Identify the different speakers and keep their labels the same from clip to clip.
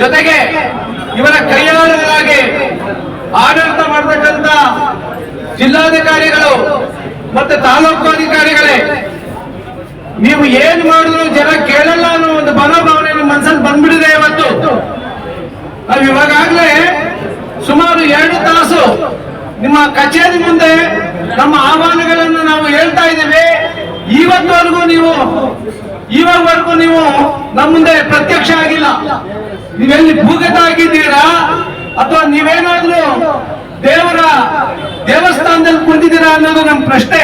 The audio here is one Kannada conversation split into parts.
Speaker 1: ಜೊತೆಗೆ ಇವರ ಕೈಯಾರುಗಳಾಗಿ ಆಡಳಿತ ಮಾಡತಕ್ಕಂತ ಜಿಲ್ಲಾಧಿಕಾರಿಗಳು ಮತ್ತೆ ತಾಲೂಕು ಅಧಿಕಾರಿಗಳೇ, ನೀವು ಏನ್ ಮಾಡಿದ್ರು ಜನ ಕೇಳಲ್ಲ ಅನ್ನೋ ಒಂದು ಮನೋಭಾವನೆ ನಿಮ್ಮ ಮನಸ್ಸಲ್ಲಿ ಬಂದ್ಬಿಡಿದೆ ಇವತ್ತು. ನಾವು ಇವಾಗಾಗಲೇ ಸುಮಾರು ಎರಡು ತಾಸು ನಿಮ್ಮ ಕಚೇರಿ ಮುಂದೆ ನಮ್ಮ ಆಹ್ವಾನಗಳನ್ನು ನಾವು ಹೇಳ್ತಾ ಇದ್ದೇವೆ. ಇವತ್ತವರೆಗೂ ನೀವು ಇವಾಗವರೆಗೂ ನೀವು ನಮ್ಮ ಮುಂದೆ ಪ್ರತ್ಯಕ್ಷ ಆಗಿಲ್ಲ. ನೀವೆಲ್ಲಿ ಭೂಗತ ಆಗಿದ್ದೀರಾ? ಅಥವಾ ನೀವೇನಾದ್ರೂ ದೇವರ ದೇವಸ್ಥಾನದಲ್ಲಿ ಕುಂತಿದ್ದೀರಾ ಅನ್ನೋದು ನಮ್ಮ ಪ್ರಶ್ನೆ.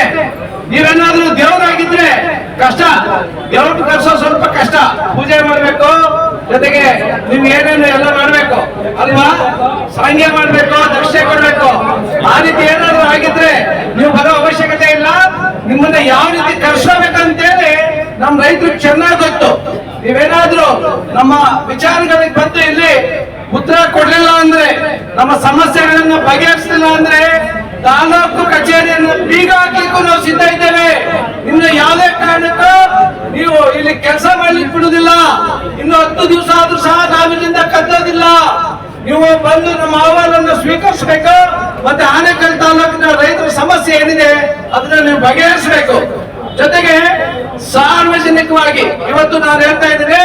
Speaker 1: ನೀವೇನಾದ್ರೂ ದೇವರಾಗಿದ್ರೆ ಕಷ್ಟ. ದೇವ್ರ ಕರ್ಸೋ ಸ್ವಲ್ಪ ಕಷ್ಟ. ಪೂಜೆ ಮಾಡ್ಬೇಕು. ಜೊತೆಗೆ ನಿಮ್ಗೆ ಏನೇನು ಎಲ್ಲ ಮಾಡ್ಬೇಕು. ಅಲ್ವಾ? ಸಾಂಗ್ಯ ಮಾಡ್ಬೇಕು ದಕ್ಷಿಣೆ ಕೊಡ್ಬೇಕು. ಆ ರೀತಿ ಏನಾದ್ರು ಆಗಿದ್ರೆ ನೀವು ಬರೋ ಅವಶ್ಯಕತೆ ಇಲ್ಲ. ನಿಮ್ಮನ್ನ ಯಾವ ರೀತಿ ಕರ್ಸೋಬೇಕಂತೇಳಿ ನಮ್ಮ ರೈತರು ಚೆನ್ನಾಗಿ ಗೊತ್ತು. ನೀವೇನಾದ್ರೂ ನಮ್ಮ ವಿಚಾರಗಳಿಗೆ ಬಂದು ಇಲ್ಲಿ ಉತ್ತರ ಕೊಡ್ಲಿಲ್ಲ ಅಂದ್ರೆ, ನಮ್ಮ ಸಮಸ್ಯೆಗಳನ್ನ ಬಗೆಹರಿಸಲಿಲ್ಲ ಅಂದ್ರೆ ತಾಲೂಕು ಕಚೇರಿಯನ್ನು ಬೀಗ ಹಾಕ್ಲಿಕ್ಕೂ ನಾವು ಸಿದ್ಧ ಇದ್ದೇವೆ. ಇನ್ನು ಯಾವುದೇ ಕಾರಣಕ್ಕೂ ನೀವು ಇಲ್ಲಿ ಕೆಲಸ ಮಾಡ್ಲಿಕ್ಕೆ ಬಿಡುದಿಲ್ಲ ಇನ್ನು ಹತ್ತು ದಿವಸ ಆದ್ರೂ ಸಹ ನಾವಿಲ್ಲಿಂದ ಕದ್ದೋದಿಲ್ಲ. ನೀವು ಬಂದು ನಮ್ಮ ಅಹವಾಲನ್ನು ಸ್ವೀಕರಿಸಬೇಕು. ಮತ್ತೆ ಆನೇಕಲ್ ತಾಲೂಕಿನ ರೈತರ ಸಮಸ್ಯೆ ಏನಿದೆ, ಅದನ್ನ ನೀವು ಬಗೆಹರಿಸಬೇಕು. ಜೊತೆಗೆ ಸಾರ್ವಜನಿಕವಾಗಿ ಇವತ್ತು ನಾನು ಹೇಳ್ತಾ ಇದ್ದೇನೆ,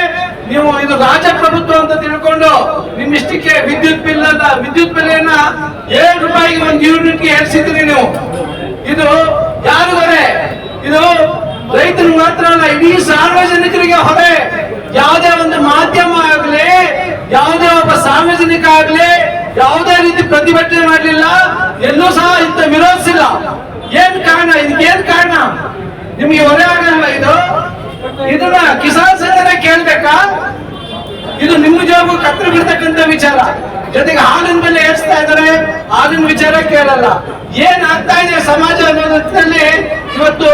Speaker 1: ನೀವು ಇದು ರಾಜಪ್ರಭುತ್ವ ಅಂತ ತಿಳ್ಕೊಂಡು ನಿಮ್ಮಿಷ್ಟಕ್ಕೆ ವಿದ್ಯುತ್ ಬಿಲ್ ಅಲ್ಲ, ವಿದ್ಯುತ್ ಬೆಲೆಯನ್ನ ಏಳು ರೂಪಾಯಿಗೆ ಒಂದು ಯೂನಿಟ್ಗೆ ಏರಿಸಿದ್ರಿ ನೀವು. ಇದು ಯಾರು ಹೊರೆ? ಇದು ರೈತರು ಮಾತ್ರ ಅಲ್ಲ, ಇಡೀ ಸಾರ್ವಜನಿಕರಿಗೆ ಹೊರೆ. ಯಾವುದೇ ಒಂದು ಮಾಧ್ಯಮ ಆಗಲಿ, ಯಾವುದೇ ಒಬ್ಬ ಸಾರ್ವಜನಿಕ ಆಗಲಿ, ಯಾವುದೇ ರೀತಿ ಪ್ರತಿಭಟನೆ ಮಾಡಲಿಲ್ಲ, ಎಲ್ಲೂ ಸಹ ಇಂಥ ವಿರೋಧಿಸಿಲ್ಲ. ಏನ್ ಕಾರಣ? ಇದಕ್ಕೆ ಏನ್ ಕಾರಣ? ನಿಮ್ಗೆ ಹೊರೆ ಆಗಲ್ಲ ಇದು? ಇದನ್ನ ಕಿಸಾನ್ ಸಂಘನೆ ಕೇಳ್ಬೇಕಾ? ಇದು ನಿಮ್ಮ ಜಾಬು ಕತ್ತಲು ಬಿಡ್ತಕ್ಕಂತ ವಿಚಾರ. ಜೊತೆಗೆ ಹಾಲಿನ ಬೆಲೆ ಏರ್ಸ್ತಾ ಇದಾರೆ ಹಾಲಿನ ವಿಚಾರ ಕೇಳಲ್ಲ. ಏನ್ ಆಗ್ತಾ ಇದೆ ಸಮಾಜ ಅನ್ನೋದ್ರಲ್ಲಿ ಇವತ್ತು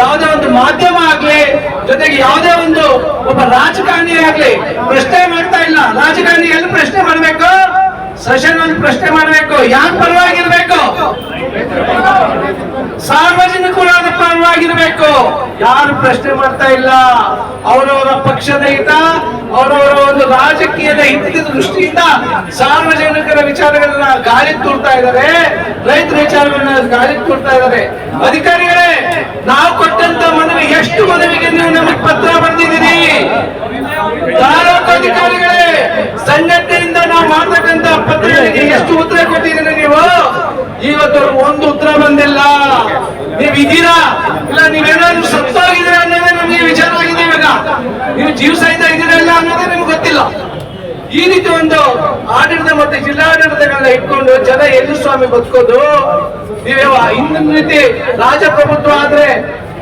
Speaker 1: ಯಾವುದೇ ಒಂದು ಮಾಧ್ಯಮ ಆಗ್ಲಿ, ಜೊತೆಗೆ ಯಾವುದೇ ಒಂದು ಒಬ್ಬ ರಾಜಕಾರಣಿ ಆಗ್ಲಿ ಪ್ರಶ್ನೆ ಮಾಡ್ತಾ ಇಲ್ಲ. ರಾಜಕಾರಣಿ ಎಲ್ಲಿ ಪ್ರಶ್ನೆ ಮಾಡ್ಬೇಕು? ಸೆಷನ್ ಒಂದು ಪ್ರಶ್ನೆ ಮಾಡಬೇಕು. ಯಾರ ಪರವಾಗಿರ್ಬೇಕು? ಸಾರ್ವಜನಿಕರಾದ ಪರವಾಗಿರ್ಬೇಕು. ಯಾರು ಪ್ರಶ್ನೆ ಮಾಡ್ತಾ ಇಲ್ಲ? ಅವರವರ ಪಕ್ಷದ ಹಿತ, ಅವರವರ ಒಂದು ರಾಜಕೀಯದ ಹಿತದ ದೃಷ್ಟಿಯಿಂದ ಸಾರ್ವಜನಿಕರ ವಿಚಾರಗಳನ್ನ ಗಾಳಿ ತೂರ್ತಾ ಇದ್ದಾರೆ. ರೈತರ ವಿಚಾರಗಳನ್ನ ಗಾಳಿ ತೂರ್ತಾ ಇದ್ದಾರೆ. ಅಧಿಕಾರಿಗಳೇ, ನಾವು ಕೊಟ್ಟಂತ ಮನವಿ, ಎಷ್ಟು ಮನವಿಗೆ ನೀವು ನಮಗೆ ಪತ್ರ ಬರೆದಿದ್ದೀರಿ ತಾಲೂಕು ಅಧಿಕಾರಿಗಳೇ ಸಂಘಟನೆಯಿಂದ ನಾವು ಮಾಡ್ತಕ್ಕಂತ ಪತ್ರಗಳಿಗೆ ಎಷ್ಟು ಉತ್ತರ ಕೊಟ್ಟಿದ್ದೀರಿ ನೀವು? ಇವತ್ತು ಒಂದು ಉತ್ತರ ಬಂದಿಲ್ಲ. ನೀವು ಇದ್ದೀರಾ ಇಲ್ಲ ನೀವೇನಾದ್ರು ಸತ್ತೋಗಿದ್ದೀರಾ ಅನ್ನೋದೇ ನಮ್ಗೆ ವಿಚಾರ ಆಗಿದೆ ಇವಾಗ. ನೀವು ಜೀವ ಸಹಿತ ಇದ್ದೀರಲ್ಲ ಅನ್ನೋದೇ ನಿಮ್ಗೆ ಗೊತ್ತಿಲ್ಲ. ಈ ರೀತಿ ಒಂದು ಆಡಳಿತ ಮತ್ತೆ ಜಿಲ್ಲಾಡಳಿತಗಳನ್ನ ಇಟ್ಕೊಂಡು ಜನ ಎಲ್ಲಿ ಸ್ವಾಮಿ ಬದುಕೋದು? ನೀವ್ಯಾವ ಹಿಂದಿನ ರೀತಿ ರಾಜಪ್ರಭುತ್ವ ಆದ್ರೆ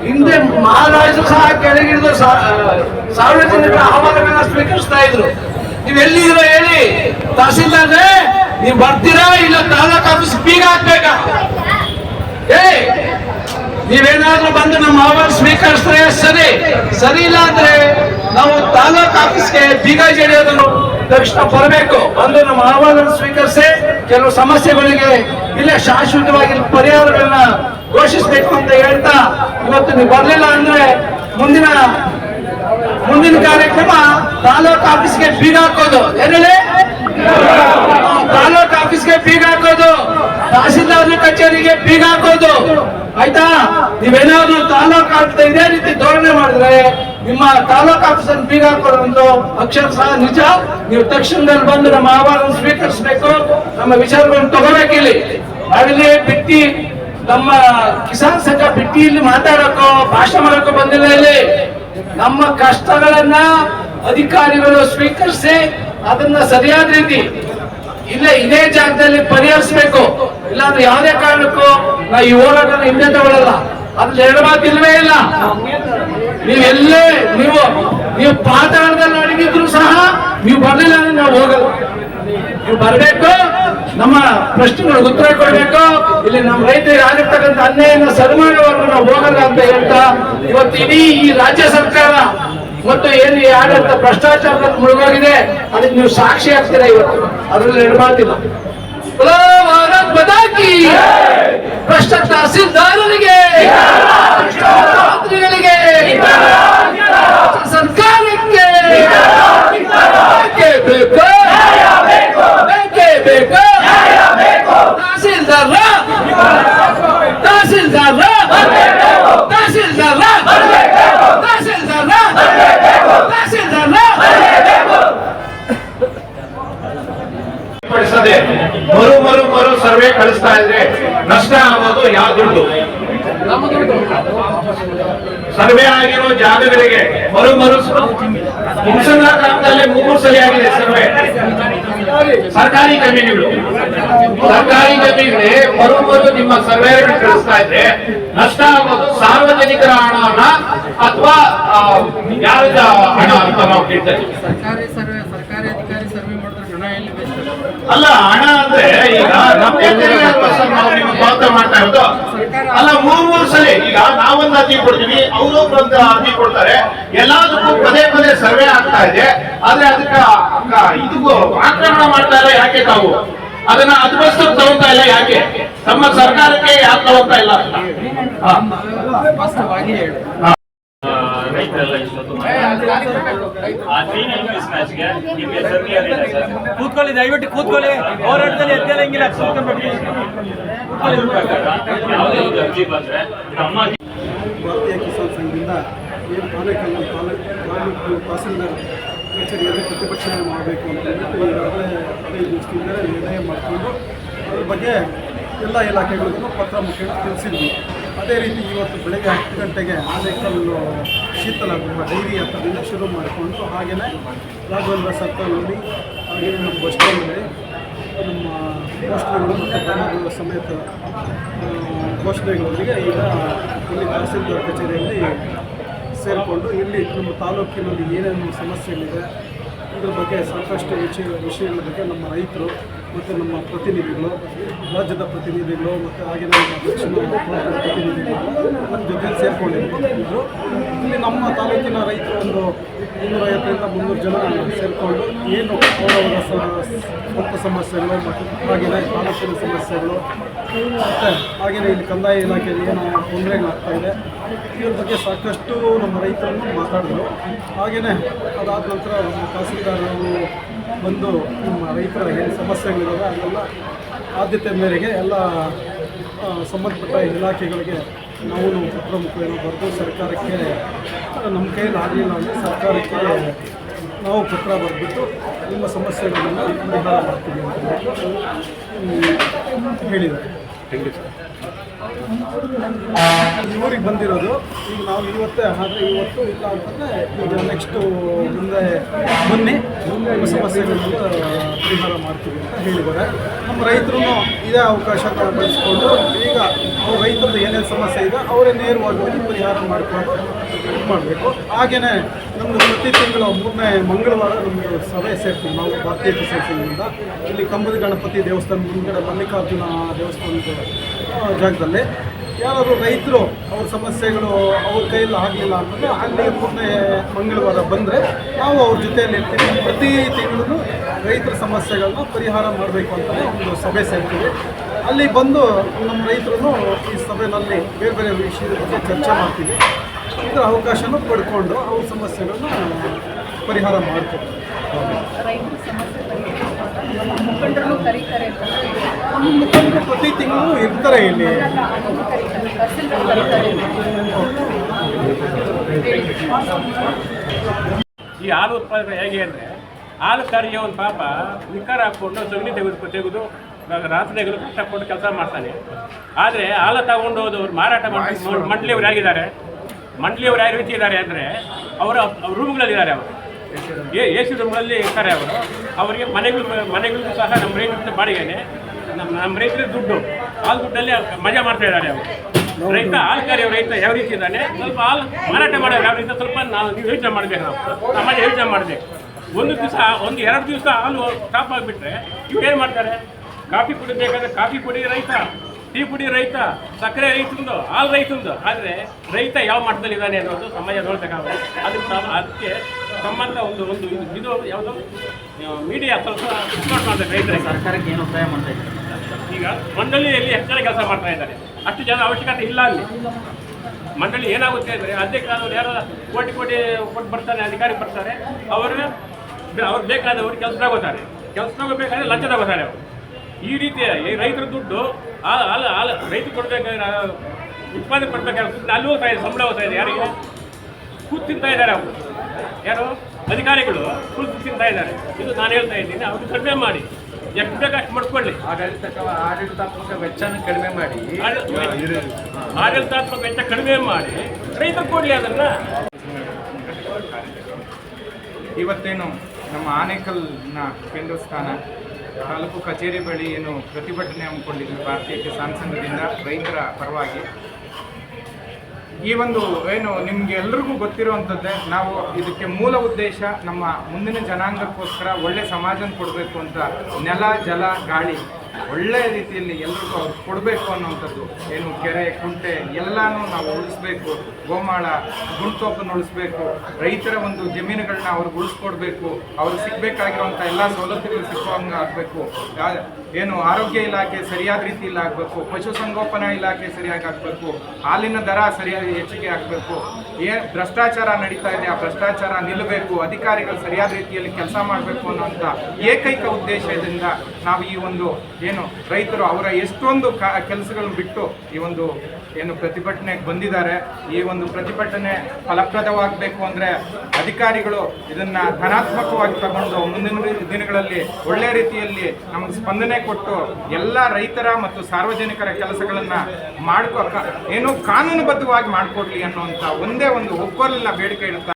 Speaker 1: ಹಿಂದೆ ಮಹಾರಾಜರು ಸಹ ಕೆಳಗಿಳಿದು ಸಾರ್ವಜನಿಕರ ಆಹ್ವಾನಗಳನ್ನ ಸ್ವೀಕರಿಸ್ತಾ ಇದ್ರು. ನೀವ್ ಎಲ್ಲಿದ್ದೀರೋ ಹೇಳಿ. ತಹಸೀಲ್ದಾರ್ರೆ, ನೀವು ಬರ್ತೀರಾ ಇಲ್ಲ ತಾಲೂಕ್ ಆಫೀಸ್ ಬೀಗ ಹಾಕ್ಬೇಕಾ ಏ, ನೀವೇನಾದ್ರೂ ಬಂದು ನಮ್ಮ ಆಹ್ವಾನ ಸ್ವೀಕರಿಸಿದ್ರೆ ಸರಿ. ಸರಿ ಇಲ್ಲ ಅಂದ್ರೆ ನಾವು ತಾಲೂಕ್ ಆಫೀಸ್ಗೆ ಬೀಗ ಜಡಿಯೋದನ್ನು ತಕ್ಷಣ ಬರಬೇಕು. ಬಂದು ನಮ್ಮ ಆಹ್ವಾನ ಸ್ವೀಕರಿಸಿ ಕೆಲವು ಸಮಸ್ಯೆಗಳಿಗೆ ಇಲ್ಲ ಶಾಶ್ವತವಾಗಿ ಪರಿಹಾರಗಳನ್ನ ಘೋಷಿಸಬೇಕು ಅಂತ ಹೇಳ್ತಾ ಇವತ್ತು ನೀವು ಬರ್ಲಿಲ್ಲ ಅಂದ್ರೆ ಮುಂದಿನ ಮುಂದಿನ ಕಾರ್ಯಕ್ರಮ ತಾಲೂಕ್ ಆಫೀಸ್ಗೆ ಬೀಗ ಹಾಕೋದು. ಏನೇಳಿ ತಾಲೂಕ್ ಆಫೀಸ್ಗೆ ಬೀಗ ಹಾಕೋದು ತಹಸೀಲ್ದಾರ್ ಕಚೇರಿಗೆ ಬೀಗ ಹಾಕೋದು. ಆಯ್ತಾ? ನೀವೇನಾದ್ರು ತಾಲೂಕ್ ಆಫೀಸ್ ಇದೇ ರೀತಿ ಧೋರಣೆ ಮಾಡಿದ್ರೆ ನಿಮ್ಮ ತಾಲೂಕ್ ಆಫೀಸ್ ಅನ್ನು ಬೀಗ ಹಾಕೋದು ಅಕ್ಷರ ಸಹ ನಿಜ. ನೀವು ತಕ್ಷಣದಲ್ಲಿ ಬಂದು ನಮ್ಮ ಆಹ್ವಾನ ಸ್ವೀಕರಿಸಬೇಕು. ನಮ್ಮ ವಿಚಾರಗಳನ್ನು ತಗೋಬೇಕಿಲ್ಲಿ. ನಾವಿಲ್ಲಿ ಬಿಟ್ಟಿ, ನಮ್ಮ ಕಿಸಾನ್ ಸಂಘ ಬಿಟ್ಟಿ ಇಲ್ಲಿ ಮಾತಾಡೋಕೋ, ಭಾಷಣ ಮಾಡೋಕೋ ಬಂದಿಲ್ಲ ಇಲ್ಲಿ. ನಮ್ಮ ಕಷ್ಟಗಳನ್ನ ಅಧಿಕಾರಿಗಳು ಸ್ವೀಕರಿಸಿ ಅದನ್ನ ಸರಿಯಾದ ರೀತಿ ಇಲ್ಲ ಇದೇ ಜಾಗದಲ್ಲಿ ಪರಿಹರಿಸಬೇಕು. ಇಲ್ಲಾಂದ್ರೆ ಯಾವುದೇ ಕಾರಣಕ್ಕೂ ನಾ ಈ ಹೋರಾಟನ ಹಿಂದೆ ತಗೊಳ್ಳಲ್ಲ ಅದ್ರಲ್ಲಿ ಎರಡು ಮಾತು ಇಲ್ವೇ ಇಲ್ಲ. ನೀವೆಲ್ಲೇ ನೀವು ನೀವು ಪಾತಾಳದಲ್ಲಿ ಅಡಗಿದ್ರು ಸಹ ನೀವು ಬರಲಿಲ್ಲ ಅಂದ್ರೆ ನಾವು ಹೋಗಲ್ಲ. ನೀವು ಬರಬೇಕು, ನಮ್ಮ ಪ್ರಶ್ನೆಗಳಿಗೆ ಉತ್ತರ ಕೊಡಬೇಕು. ಇಲ್ಲಿ ನಮ್ಮ ರೈತರಿಗೆ ಆಗಿರ್ತಕ್ಕಂಥ ಅನ್ಯಾಯನ ಸನ್ಮಾನವರೆಗೂ ನಾವು ಹೋಗಲ್ಲ ಅಂತ ಹೇಳ್ತಾ ಇವತ್ತು ಈ ರಾಜ್ಯ ಸರ್ಕಾರ ಮತ್ತು ಏನು ಯಾರಂತ ಆಡಳಿತ ಭ್ರಷ್ಟಾಚಾರದಲ್ಲಿ ಅದಕ್ಕೆ ನೀವು ಸಾಕ್ಷಿ ಆಗ್ತೀರಾ ಇವತ್ತು? ಅದರಲ್ಲಿ ಎಡಮಾತಿಲ್ಲ ಭ್ರಷ್ಟ ತಹಸೀಲ್ದಾರರಿಗೆ! ಸರ್ಕಾರಕ್ಕೆ! ದುಡ್ಡು ಸರ್ವೆ ಆಗಿರೋ ಜಾಗಗಳಿಗೆ ಮರು ಮರುಸು ಮುನ್ಸಂದ್ರ ಗ್ರಾಮದಲ್ಲಿ ಮೂರು ಸಲ ಆಗಿದೆ ಸರ್ವೆ. ಸರ್ಕಾರಿ ಜಮೀನುಗಳು. ಸರ್ಕಾರಿ ಜಮೀನಿಗೆ ಮರು ಮರು ನಿಮ್ಮ ಸರ್ವೆ ಕಳಿಸ್ತಾ ಇದ್ರೆ ನಷ್ಟ ಆಗೋದು ಸಾರ್ವಜನಿಕರ ಹಣವನ್ನ ಅಥವಾ ಯಾರದ ಹಣ ಅಂತ ನಾವು ಕೇಳ್ತಾ
Speaker 2: ಸರ್ಕಾರಿ ಸರ್ಕಾರಿ ಅಧಿಕಾರಿ ಹಣ
Speaker 1: ಅಲ್ಲ ಹಣ ಅಂದ್ರೆ ಈಗ ನಮ್ಮ ನಾವೊಂದು ಅರ್ಜಿ ಕೊಡ್ತೀವಿ ಅವರು ಒಂದು ಅರ್ಜಿ ಕೊಡ್ತಾರೆ. ಎಲ್ಲದಕ್ಕೂ ಪದೇ ಪದೇ ಸರ್ವೆ ಆಗ್ತಾ ಇದೆ. ಆದ್ರೆ ಅದಕ್ಕ ಇದಕ್ಕೂ ಆಕ್ರಮಣ ಮಾಡ್ತಾ ಇಲ್ಲ ಯಾಕೆ ತಾವು? ಅದನ್ನ ಅದ್ಭಸ್ತ ತಗೋತಾ ಇಲ್ಲ ಯಾಕೆ? ತಮ್ಮ ಸರ್ಕಾರಕ್ಕೆ ಯಾಕೆ ತಗೋತಾ ಇಲ್ಲ
Speaker 3: ಕೂತ್ಕೊಳ್ಳಿ ದಯವಿಟ್ಟು ಕೂತ್ಕೊಳ್ಳಿ. ಹೋರಾಟದಲ್ಲಿ ಎದ್ದೇಳಂಗಿಲ್ಲ ಕೂತ್ಕೊಂಡ್ಬಿಡಿ
Speaker 4: ಭಾರತೀಯ ಕಿಸಾನ್ ಸಂಘದಿಂದ ಏನು ಆನೇಕಲ್ನ ತಾಲೂಕು ತಾಲೂಕು ತಹಸೀಲ್ದಾರ್ ಕಚೇರಿಯಲ್ಲಿ ಪ್ರತಿಭಟನೆ ಮಾಡಬೇಕು ಅಂತ ಹೇಳ್ಬಿಟ್ಟು ಈಗಾಗಲೇ ಹದಿನೈದು ದಿವಸದಿಂದ ನಿರ್ಣಯ ಮಾಡಿಕೊಂಡು ಅದ್ರ ಬಗ್ಗೆ ಎಲ್ಲ ಇಲಾಖೆಗಳಿಗೂ ಪತ್ರ ಮುಖ್ಯ ತಿಳಿಸಿದ್ವಿ. ಅದೇ ರೀತಿ ಇವತ್ತು ಬೆಳಗ್ಗೆ ಹತ್ತು ಗಂಟೆಗೆ ಆನೆಕಲ್ಲು ಶೀತಲ ಗೃಹ ಡೈರಿ ಹತ್ತದಿಂದ ಶುರು ಮಾಡಿಕೊಂಡು ಹಾಗೆಯೇ ರಾಘವೇಂದ್ರ ಸರ್ಕಲ್ನಲ್ಲಿ ಹಾಗೆಯೇ ನಮ್ಮ ಬಸ್ ಸ್ಟ್ಯಾಂಡಲ್ಲಿ ನಮ್ಮ ಪೋಸ್ಟರ್ಗಳು ಮತ್ತು ಸಮೇತ ಘೋಷಣೆಗಳೊಂದಿಗೆ ಈಗ ಇಲ್ಲಿ ತಹಸೀಲ್ದಾರ್ ಕಚೇರಿಯಲ್ಲಿ ಸೇರಿಕೊಂಡು ಇಲ್ಲಿ ನಮ್ಮ ತಾಲೂಕಿನಲ್ಲಿ ಏನೇನು ಸಮಸ್ಯೆಗಳಿದೆ, ಇದ್ರ ಬಗ್ಗೆ ಸಾಕಷ್ಟು ವಿಷಯ, ವಿಷಯಗಳ ಬಗ್ಗೆ ನಮ್ಮ ರೈತರು ಮತ್ತು ನಮ್ಮ ಪ್ರತಿನಿಧಿಗಳು, ರಾಜ್ಯದ ಪ್ರತಿನಿಧಿಗಳು ಮತ್ತು ಹಾಗೆ ನಮ್ಮ ದಕ್ಷಿಣ ಭಾರತದ ಪ್ರತಿನಿಧಿಗಳು ನಮ್ಮ ಜೊತೆ ಸೇರಿಕೊಂಡಿದ್ರು. ಇಲ್ಲಿ ನಮ್ಮ ತಾಲೂಕಿನ ರೈತರು ಒಂದು ಇನ್ನೂರೈವತ್ತರಿಂದ ಮುನ್ನೂರು ಜನ ಸೇರಿಕೊಂಡು ಏನು ಅವರವರ ಸ- ಸ್ವಂತ ಸಮಸ್ಯೆಗಳು ಮತ್ತು ತಾಲೂಕಿನ ಸಮಸ್ಯೆಗಳು. ಮತ್ತು ಹಾಗೆಯೇ ಇಲ್ಲಿ ಕಂದಾಯ ಇಲಾಖೆಯಲ್ಲಿ ಏನು ತೊಂದರೆಗಳಾಗ್ತಾ ಇದೆ. ಇದ್ರ ಬಗ್ಗೆ ಸಾಕಷ್ಟು ನಮ್ಮ ರೈತರನ್ನು ಮಾತಾಡಿದ್ರು. ಹಾಗೆಯೇ ಅದಾದ ನಂತರ ನಮ್ಮ ತಹಸೀಲ್ದಾರರು ಬಂದು ನಮ್ಮ ರೈತರ ಏನು ಸಮಸ್ಯೆಗಳಿದ್ದಾವೆ ಅದೆಲ್ಲ ಆದ್ಯತೆ ಮೇರೆಗೆ ಎಲ್ಲ ಸಂಬಂಧಪಟ್ಟ ಇಲಾಖೆಗಳಿಗೆ ನಾವು ಪತ್ರ ಮುಖೇನ ಬರೆದು ಸರ್ಕಾರಕ್ಕೆ ನಮ್ಮ ಕೈಯಲ್ಲಿ ಆಗಲಿಲ್ಲ ಅಂದರೆ ಸರ್ಕಾರಕ್ಕೆ ನಾವು ಪತ್ರ ಬರೆದ್ಬಿಟ್ಟು ನಿಮ್ಮ ಸಮಸ್ಯೆಗಳನ್ನು ಪರಿಹಾರ ಮಾಡ್ತೀವಿ ಅಂತ ಹೇಳಿದ್ದಾರೆ. ಊರಿಗೆ ಬಂದಿರೋದು ಈಗ ನಾವು ಇವತ್ತೇ ಆದರೆ ಇವತ್ತು ಇಲ್ಲ ಅಂತಂದರೆ ಈಗ ನೆಕ್ಸ್ಟು ಮುಂದೆ ಬನ್ನಿ ನಿಮ್ಮ ಸಮಸ್ಯೆಗಳನ್ನು ಪರಿಹಾರ ಮಾಡ್ತೀವಿ ಅಂತ ಹೇಳಿದ್ದಾರೆ. ನಮ್ಮ ರೈತರು ಇದೇ ಅವಕಾಶ ಬಳಸ್ಕೊಂಡು ಈಗ ಅವ್ರ ರೈತರದ್ದು ಏನೇನು ಸಮಸ್ಯೆ ಇದೆ ಅವರೇ ನೇರವಾಗಿ ಹೋಗಿ ಪರಿಹಾರ ಮಾಡಿಕೊಂಡು ಮಾಡಬೇಕು. ಹಾಗೆಯೇ ನಮ್ಮದು ಪ್ರತಿ ತಿಂಗಳು ಮೂರನೇ ಮಂಗಳವಾರ ನಮ್ಮದು ಸಭೆ ಸೇರ್ತೀವಿ ನಾವು ಭಾರತೀಯ ಸಂಘದಿಂದ. ಇಲ್ಲಿ ಕಂಬದ ಗಣಪತಿ ದೇವಸ್ಥಾನ ಮುಂದ್ಗಡೆ ಮಲ್ಲಿಕಾರ್ಜುನ ದೇವಸ್ಥಾನದ ಜಾಗದಲ್ಲಿ. ಯಾರಾದರೂ ರೈತರು ಅವ್ರ ಸಮಸ್ಯೆಗಳು ಅವ್ರ ಕೈಯಲ್ಲಿ ಆಗಲಿಲ್ಲ ಅಂತಂದರೆ ಅಲ್ಲಿ ಮೂರನೇ ಮಂಗಳವಾರ ಬಂದರೆ ನಾವು ಅವ್ರ ಜೊತೆಯಲ್ಲಿ ಇರ್ತೀವಿ. ಪ್ರತಿ ತಿಂಗಳೂ ರೈತರ ಸಮಸ್ಯೆಗಳನ್ನ ಪರಿಹಾರ ಮಾಡಬೇಕು ಅಂತಲೇ ಒಂದು ಸಭೆ ಸೇರ್ತೀವಿ. ಅಲ್ಲಿ ಬಂದು ನಮ್ಮ ರೈತರು ಈ ಸಭೆಯಲ್ಲಿ ಬೇರೆ ಬೇರೆ ವಿಷಯದ ಬಗ್ಗೆ ಚರ್ಚೆ ಮಾಡ್ತೀವಿ. ಇದರ ಅವಕಾಶನೂ ಪಡ್ಕೊಂಡು ಅವ್ರ ಸಮಸ್ಯೆಗಳನ್ನ ಪರಿಹಾರ
Speaker 5: ಮಾಡ್ಕೊಂಡು ಕರೀತಾರೆ
Speaker 4: ಮುಖಂಡರು ಪ್ರತಿ ತಿಂಗಳು ಇರ್ತಾರೆ ಇಲ್ಲಿ.
Speaker 3: ಈ ಹಾಲು ಉತ್ಪಾದನೆ ಹೇಗೆ ಅಂದರೆ ಹಾಲು ಕರಿಯೋ ಒಂದು ಪಾಪ ನಿಕ್ಕರ್ ಹಾಕ್ಕೊಂಡು ಸಗಣಿ ತೆಗೆದು ತೆಗೆದು ರಾತ್ರಿಗಳು ಕಷ್ಟಪಟ್ಟು ಕೆಲಸ ಮಾಡ್ತಾನೆ. ಆದರೆ ಹಾಲು ತಗೊಂಡು ಹೋದವ್ರು ಮಾರಾಟ ಮಾಡಿ ಮಂಡಳಿಯವ್ರು ಹೇಗಿದ್ದಾರೆ ಮಂಡಳಿಯವ್ರು ಯಾವ ರೀತಿ ಇದ್ದಾರೆ ಅಂದರೆ ಅವರ ರೂಮ್ಗಳಲ್ಲಿದ್ದಾರೆ ಅವರು. ಎ ಎ ಸಿ ರೂಮ್ಗಳಲ್ಲಿ ಇರ್ತಾರೆ ಅವರು. ಅವರಿಗೆ ಮನೆಗಳು ಮನೆಗಳಿಗೂ ಸಹ ನಮ್ಮ ರೈತರ ಬಾಡಿಗೆನೆ. ನಮ್ಮ ನಮ್ಮ ರೈತರ ದುಡ್ಡು. ಆ ದುಡ್ಡಲ್ಲಿ ಮಜಾ ಮಾಡ್ತಾ ಇದ್ದಾರೆ ಅವರು. ರೈತ, ಹಾಲ್ಕಾರಿ ರೈತ ಯಾವ ರೀತಿ ಇದ್ದಾನೆ? ಸ್ವಲ್ಪ ಹಾಲು ಮಾರಾಟ ಮಾಡೋ ಯಾವ ರೀತಿ? ಸ್ವಲ್ಪ ನಾವು ನೀವು ಯೋಚನೆ ಮಾಡಬೇಕು ನಾವು. ಸಮಾಜ ಯೋಚನೆ ಮಾಡಬೇಕು. ಒಂದು ದಿವಸ, ಒಂದು ಎರಡು ದಿವಸ ಹಾಲು ಸ್ಟಾಪ್ ಆಗಿಬಿಟ್ರೆ ಇವ್ರು ಏನು ಮಾಡ್ತಾರೆ? ಕಾಫಿ ಕುಡಿಬೇಕಾದ್ರೆ ಕಾಫಿ ಕುಡಿ ರೈತ. ಟೀ ಪುಡಿ ರೈತ ಸಕ್ಕರೆ ರೈತಂದು ಹಾಲು ರೈತಂದು ಆದರೆ ರೈತ ಯಾವ ಮಟ್ಟದಲ್ಲಿ ಇದ್ದಾನೆ ಅನ್ನೋದು ಸಮಾಜ ನೋಡ್ಬೇಕಾಗುತ್ತೆ. ಅದಕ್ಕೆ ಅದಕ್ಕೆ ಸಂಬಂಧ ಒಂದು ಒಂದು ಇದು- ಯಾವುದು? ಮೀಡಿಯಾ ಸ್ವಲ್ಪ ಸಪೋರ್ಟ್ ಮಾಡಬೇಕು ರೈತರಿಗೆ.
Speaker 2: ಸರ್ಕಾರಕ್ಕೆ ಏನು ಉಪಾಯ ಮಾಡ್ತಾ ಇದ್ದಾರೆ?
Speaker 3: ಈಗ ಮಂಡಳಿಯಲ್ಲಿ ಜನ ಕೆಲಸ ಮಾಡ್ತಾ ಇದ್ದಾರೆ. ಅಷ್ಟು ಜನ ಅವಶ್ಯಕತೆ ಇಲ್ಲ ಅಲ್ಲಿ. ಮಂಡಳಿ ಏನಾಗುತ್ತೆ ಅಂದರೆ ಅಧ್ಯಕ್ಷರಾದವ್ರು ಯಾರೋ ಕೋಟಿ ಕೋಟಿ ಕೊಟ್ಟು ಬರ್ತಾರೆ ಅಧಿಕಾರಿ ಬರ್ತಾರೆ. ಅವರು ಅವ್ರು ಬೇಕಾದವರು ಕೆಲಸ ತಗೋತಾರೆ ಕೆಲಸ ತಗೋಬೇಕಾದ್ರೆ ಲಂಚ ತಗೋತಾರೆ ಅವರು. ಈ ರೀತಿಯ ಈ ರೈತರ ದುಡ್ಡು ರೈತರು ಕೊಡ್ಬೇಕಾದ್ರೆ ಉತ್ಪಾದನೆ ಕೊಡ್ಬೇಕಾದ್ರೆ ದುಡ್ಡು ಅಲ್ಲಿ ಹೋಗ್ತಾ ಇದೆ ಸಂಬಳ ಹೋಗ್ತಾ ಇದೆ. ಯಾರಿಗೆ? ಕೂತು ತಿಂತಾ ಇದ್ದಾರೆ ಅವರು. ಯಾರು? ಅಧಿಕಾರಿಗಳು ಕೂತು ತಿಂತಾ ಇದ್ದಾರೆ. ಇದು ನಾನು ಹೇಳ್ತಾ ಇದ್ದೀನಿ ಅವರು ಕಡಿಮೆ ಮಾಡಿ. ಎಷ್ಟು ಬೇಕು ಅಷ್ಟು ಮಾಡ್ಕೊಳ್ಳಿ.
Speaker 2: ಆಡಳಿತ ಆಡಳಿತಾತ್ಮಕ ವೆಚ್ಚನ ಕಡಿಮೆ ಮಾಡಿ.
Speaker 3: ಆಡಳಿತ- ಆಡಳಿತಾತ್ಮಕ ವೆಚ್ಚ ಕಡಿಮೆ ಮಾಡಿ ರೈತರು ಕೊಡಲಿ ಅದನ್ನ.
Speaker 6: ಇವತ್ತೇನು ನಮ್ಮ ಆನೇಕಲ್ನ ಕೇಂದ್ರ ಸ್ಥಾನ ತಾಲೂಕು ಕಚೇರಿ ಬಳಿ ಏನು ಪ್ರತಿಭಟನೆ ಹಮ್ಮಿಕೊಂಡಿದ್ವಿ ಭಾರತೀಯ ಕಿಸಾನ್ ಸಂಘದಿಂದ ರೈತರ ಪರವಾಗಿ ಈ ಒಂದು ಏನು ನಿಮ್ಗೆ ಎಲ್ರಿಗೂ ಗೊತ್ತಿರುವಂಥದ್ದೇ, ನಾವು ಇದಕ್ಕೆ ಮೂಲ ಉದ್ದೇಶ ನಮ್ಮ ಮುಂದಿನ ಜನಾಂಗಕ್ಕೋಸ್ಕರ ಒಳ್ಳೆ ಸಮಾಜನ ಕೊಡಬೇಕು ಅಂತ ನೆಲ, ಜಲ, ಗಾಳಿ ಒಳ್ಳೆ ರೀತಿಯಲ್ಲಿ ಎಲ್ರಿಗೂ ಅವ್ರು ಕೊಡಬೇಕು ಅನ್ನೋವಂಥದ್ದು. ಏನು ಕೆರೆ, ಕುಂಟೆ ಎಲ್ಲನೂ ನಾವು ಉಳಿಸ್ಬೇಕು. ಗೋಮಾಳ, ಗುಂಡ್ತೋಪನ್ನು ಉಳಿಸ್ಬೇಕು. ರೈತರ ಒಂದು ಜಮೀನುಗಳನ್ನ ಅವ್ರಿಗೆ ಉಳಿಸ್ಕೊಡ್ಬೇಕು. ಅವ್ರಿಗೆ ಸಿಗಬೇಕಾಗಿರುವಂಥ ಎಲ್ಲ ಸವಲತ್ತುಗಳು ಸಿಕ್ಕುವಂಗೆ ಆಗಬೇಕು. ಏನು ಆರೋಗ್ಯ ಇಲಾಖೆ ಸರಿಯಾದ ರೀತಿಯಲ್ಲಿ ಆಗಬೇಕು. ಪಶುಸಂಗೋಪನಾ ಇಲಾಖೆ ಸರಿಯಾಗಿ ಆಗಬೇಕು. ಹಾಲಿನ ದರ ಸರಿಯಾಗಿ ಹೆಚ್ಚಿಗೆ ಆಗಬೇಕು. ಏನು ಭ್ರಷ್ಟಾಚಾರ ನಡೀತಾ ಇದೆ. ಆ ಭ್ರಷ್ಟಾಚಾರ ನಿಲ್ಲಬೇಕು. ಅಧಿಕಾರಿಗಳು ಸರಿಯಾದ ರೀತಿಯಲ್ಲಿ ಕೆಲಸ ಮಾಡಬೇಕು ಅನ್ನೋಂಥ ಏಕೈಕ ಉದ್ದೇಶದಿಂದ ನಾವು ಈ ಒಂದು ಏನು ರೈತರು ಅವರ ಎಷ್ಟೊಂದು ಕ, ಕೆಲಸಗಳನ್ನು ಬಿಟ್ಟು ಈ ಒಂದು ಏನು ಪ್ರತಿಭಟನೆಗೆ ಬಂದಿದ್ದಾರೆ. ಈ ಒಂದು ಪ್ರತಿಭಟನೆ ಫಲಪ್ರದವಾಗಬೇಕು ಅಂದರೆ ಅಧಿಕಾರಿಗಳು ಇದನ್ನು ಧನಾತ್ಮಕವಾಗಿ ತಗೊಂಡು ಮುಂದಿನ ದಿನಗಳಲ್ಲಿ ಒಳ್ಳೆ ರೀತಿಯಲ್ಲಿ ನಮಗೆ ಸ್ಪಂದನೆ ಕೊಟ್ಟು ಎಲ್ಲ ರೈತರ ಮತ್ತು ಸಾರ್ವಜನಿಕರ ಕೆಲಸಗಳನ್ನು ಮಾಡ್ಕೋ ಏನು ಕಾನೂನುಬದ್ಧವಾಗಿ ಮಾಡಿಕೊಡ್ಲಿ ಅನ್ನುವಂಥ ಒಂದೇ ಒಂದು ಒಪ್ಪಲಿನ ಬೇಡಿಕೆ ಇಡ್ತಾ